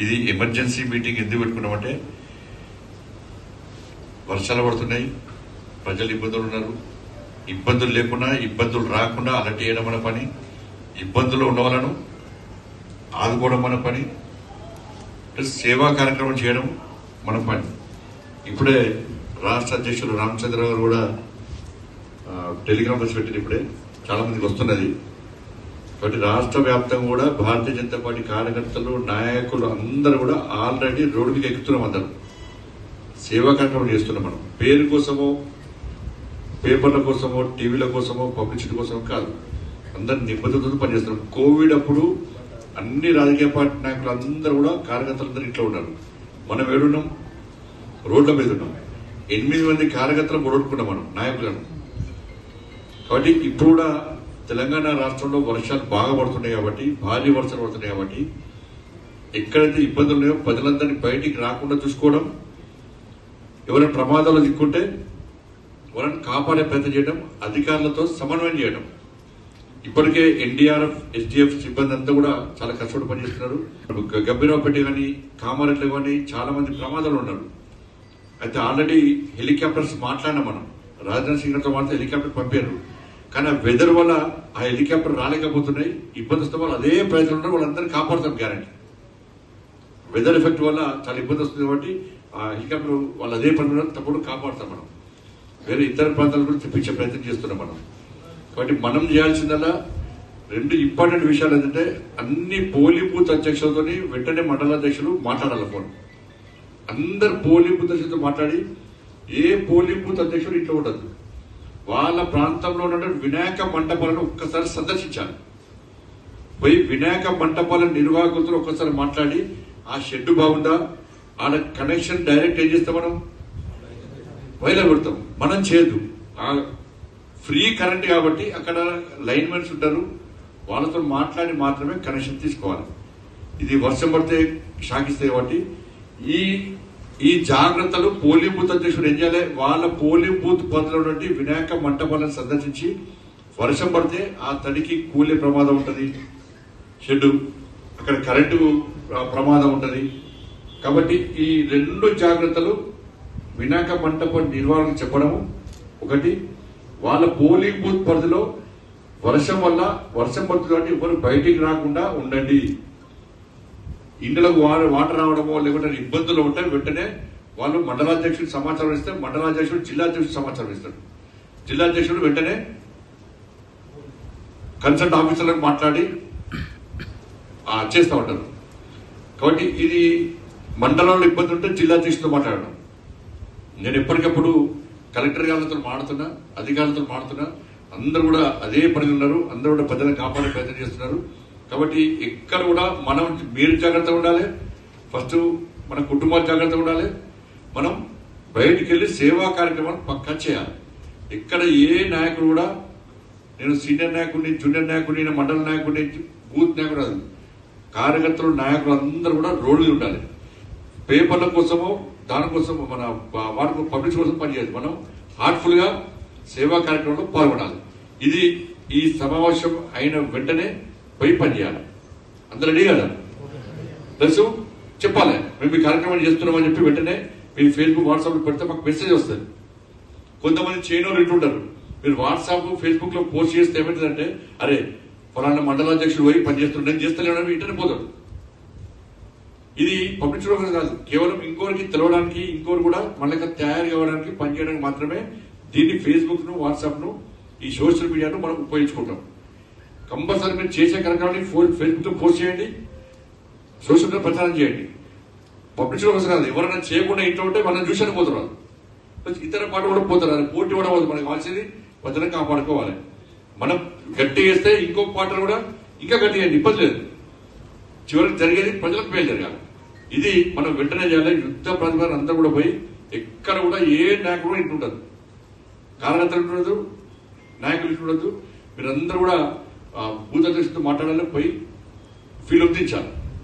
ఇది emergency meeting ఎందుకు పెట్టుకున్నామంటే వర్షాలు పడుతున్నాయి ప్రజలు ఇబ్బందులు ఉన్నారు. ఇబ్బందులు లేకుండా ఇబ్బందులు రాకుండా అలర్ట్ చేయడం మన పని. ఇబ్బందులు ఉన్న వాళ్ళను ఆదుకోవడం మన పని. ప్లస్ సేవా కార్యక్రమం చేయడం మన పని. ఇప్పుడే రాష్ట్ర అధ్యక్షులు రామచంద్ర గారు కూడా టెలిగ్రామ్ వచ్చి పెట్టింది ఇప్పుడే. చాలా మందికి వస్తున్నది. కాబట్టి రాష్ట్ర వ్యాప్తంగా కూడా భారతీయ జనతా పార్టీ కార్యకర్తలు నాయకులు అందరూ కూడా ఆల్రెడీ రోడ్డు మీద ఎక్కుతున్నాం అందరం. సేవా కార్యక్రమం చేస్తున్నాం మనం. పేరు కోసమో పేపర్ల కోసమో టీవీల కోసమో పబ్లిసిటీ కోసమో కాదు. అందరు నిబద్ధతతో పనిచేస్తున్నాం. కోవిడ్ అప్పుడు అన్ని రాజకీయ పార్టీ నాయకులు అందరూ కూడా కార్యకర్తలందరూ ఇంట్లో ఉన్నారు. మనం ఏడున్నాం? రోడ్ల మీద ఉన్నాం. ఎనిమిది మంది కార్యకర్తలు పొడగొట్టుకున్నాం మనం నాయకులను. కాబట్టి ఇప్పుడు కూడా తెలంగాణ రాష్ట్రంలో వర్షాలు బాగా పడుతున్నాయి కాబట్టి భారీ వర్షాలు పడుతున్నాయి కాబట్టి ఎక్కడైతే ఇబ్బందులు ఉన్నాయో ప్రజలందరినీ బయటికి రాకుండా చూసుకోవడం ఎవరైనా ప్రమాదాలు దిక్కుంటే వాళ్ళని కాపాడే ప్రయత్నం చేయడం అధికారులతో సమన్వయం చేయడం. ఇప్పటికే ఎన్డీఆర్ఎఫ్ ఎస్డిఎఫ్ సిబ్బంది అంతా కూడా చాలా కష్టపడి పనిచేస్తున్నారు. గబ్బిరావుపేట కానీ కామారెడ్డి కానీ చాలా మంది ప్రమాదాలు ఉన్నారు. అయితే ఆల్రెడీ హెలికాప్టర్స్ మాట్లాడినా మనం. రాజధాని సింగ్ గారితో హెలికాప్టర్ పంపారు. కానీ ఆ వెదర్ వల్ల ఆ హెలికాప్టర్ రాలేకపోతున్నాయి. ఇబ్బంది వస్తే వాళ్ళు అదే ప్రయత్నం ఉన్నారు. వాళ్ళందరినీ కాపాడుతాం గ్యారంటీ వెదర్ ఎఫెక్ట్ వల్ల చాలా ఇబ్బంది వస్తుంది కాబట్టి ఆ హెలికాప్టర్ వాళ్ళు అదే పని ఉన్నారు. కాపాడుతాం మనం. వేరే ఇతర ప్రాంతాల కూడా తెప్పించే ప్రయత్నం చేస్తున్నాం మనం. కాబట్టి మనం చేయాల్సిందల్లా రెండు ఇంపార్టెంట్ విషయాలు ఏంటంటే అన్ని పోలింగ్ బూత్ అధ్యక్షులతో వెంటనే మండల అధ్యక్షులు మాట్లాడాలి ఫోన్. అందరు పోలింగ్ బూత్ అధ్యక్షులతో మాట్లాడి ఏ పోలింగ్ బూత్ అధ్యక్షుడు ఇంట్లో ఉండదు. వాళ్ళ ప్రాంతంలో ఉన్న వినాయక మండపాలను ఒక్కసారి సందర్శించాలి. పోయి వినాయక మంటపాల నిర్వాహకులతో ఒక్కసారి మాట్లాడి ఆ షెడ్ బాగుందా? ఆడ కనెక్షన్ డైరెక్ట్ ఏం చేస్తాం మనం? వైర్లు పెడతాం మనం చేయదు ఆ ఫ్రీ కరెంట్ కాబట్టి అక్కడ లైన్ మెన్స్ ఉంటారు. వాళ్ళతో మాట్లాడి మాత్రమే కనెక్షన్ తీసుకోవాలి. ఇది వర్షం పడితే షాకిస్తాయి కాబట్టి ఈ ఈ జాగ్రత్తలు పోలింగ్ బూత్ అధ్యక్షుడు ఏం చేయాలి? వాళ్ళ పోలింగ్ బూత్ పరిధిలో వినాయక మంటపాలను సందర్శించి వర్షం పడితే ఆ తడికి కూలే ప్రమాదం ఉంటుంది. షెడ్ అక్కడ కరెంటు ప్రమాదం ఉంటుంది. కాబట్టి ఈ రెండు జాగ్రత్తలు వినాయక మంటప నిర్వహణకు చెప్పడము. ఒకటి వాళ్ళ పోలింగ్ బూత్ పరిధిలో వర్షం వల్ల వర్షం పడుతుంది కాబట్టి ఎవరు బయటికి రాకుండా ఉండండి. ఇండ్లకు వాటర్ వాటర్ రావడమో లేకుంటే ఇబ్బందులు ఉంటే వెంటనే వాళ్ళు మండలాధ్యక్షుడు సమాచారం ఇస్తే మండలాధ్యక్షుడు జిల్లా అధ్యక్షుడు సమాచారం ఇస్తాడు జిల్లా అధ్యక్షుడు వెంటనే కన్సల్ట్ ఆఫీసర్లకు మాట్లాడి చేస్తూ ఉంటారు. కాబట్టి ఇది మండలంలో ఇబ్బంది ఉంటే జిల్లాధ్యక్షుడుతో మాట్లాడడం. నేను ఎప్పటికప్పుడు కలెక్టర్ గారితో మాడుతున్నా అధికారులతో మాడుతున్నా అందరూ కూడా అదే పని ఉన్నారు. అందరూ కూడా ప్రజలను కాపాడే ప్రయత్నం చేస్తున్నారు. కాబట్టి ఎక్కడ కూడా మనం మీరు జాగ్రత్తగా ఉండాలి. ఫస్ట్ మన కుటుంబాలు జాగ్రత్తగా ఉండాలి. మనం బయటికి వెళ్ళి సేవా కార్యక్రమాలు పక్కా చేయాలి. ఎక్కడ ఏ నాయకుడు కూడా నేను సీనియర్ నాయకుడిని జూనియర్ నాయకుడిని మండల నాయకుడిని బూత్ నాయకుడు కార్యకర్తలు నాయకులు అందరూ కూడా రోడ్లు ఉండాలి. పేపర్ల కోసమో దానికోసమో మన వాటి పబ్లిక్ కోసం పనిచేయాలి. మనం హార్ట్ఫుల్గా సేవా కార్యక్రమంలో పాల్గొనాలి. ఇది ఈ సమావేశం అయిన వెంటనే పోయి పనిచేయాలి అందరూ రెడీ కదా? తెలుసు? చెప్పాలి. మేము మీ కార్యక్రమం చేస్తున్నామని చెప్పి వెంటనే మీ ఫేస్బుక్ వాట్సాప్లో పెడితే మాకు మెసేజ్ వస్తుంది. కొంతమంది చేయని ఇటుంటారు మీరు వాట్సాప్ ఫేస్బుక్లో పోస్ట్ చేస్తే ఏమవుతుందంటే అరే ఫలానా మండలాధ్యక్షుడు పోయి పనిచేస్తున్నాడు నేను చేస్తలేడని ఇంటనే పోతాడు. ఇది పబ్లిక్ కాదు. కేవలం ఇంకోరికి తెలవడానికి ఇంకోరు కూడా మనకి తయారు కావడానికి పనిచేయడానికి మాత్రమే దీన్ని ఫేస్బుక్ను వాట్సాప్ను ఈ సోషల్ మీడియాను మనం ఉపయోగించుకుంటాం. కంపల్సరీ మీరు చేసే కార్యక్రమాన్ని ఫేస్బుక్ పోస్ట్ చేయండి. సోషల్ మీడియా ప్రచారం చేయండి. పబ్లిక్ అవసరం కాదు ఎవరైనా చేయకుండా ఇంట్లో ఉంటే మనం చూసాను పోతున్నారు. ఇతర పాట కూడా పోతారు అది పోటీ కూడా పోదు మనకు కావాల్సింది ప్రజలను కాపాడుకోవాలి. మనం గట్టి చేస్తే ఇంకో పాటలు కూడా ఇంకా గట్టి చేయండి ఇబ్బంది లేదు. చివరికి జరిగేది ప్రజలకు మేలు జరగాలి. ఇది మనం వెంటనే చేయాలి. యుద్ధ ప్రతిభాన్ని అంతా కూడా పోయి ఎక్కడ కూడా ఏ నాయకుడు కూడా ఇంటి ఉండదు. ఉండదు నాయకులు ఇంటి ఉండదు. మీరందరూ కూడా ఆ, బూత్ మాట్లాడాలి పోయి ఫీల్ ఒప్పించాలి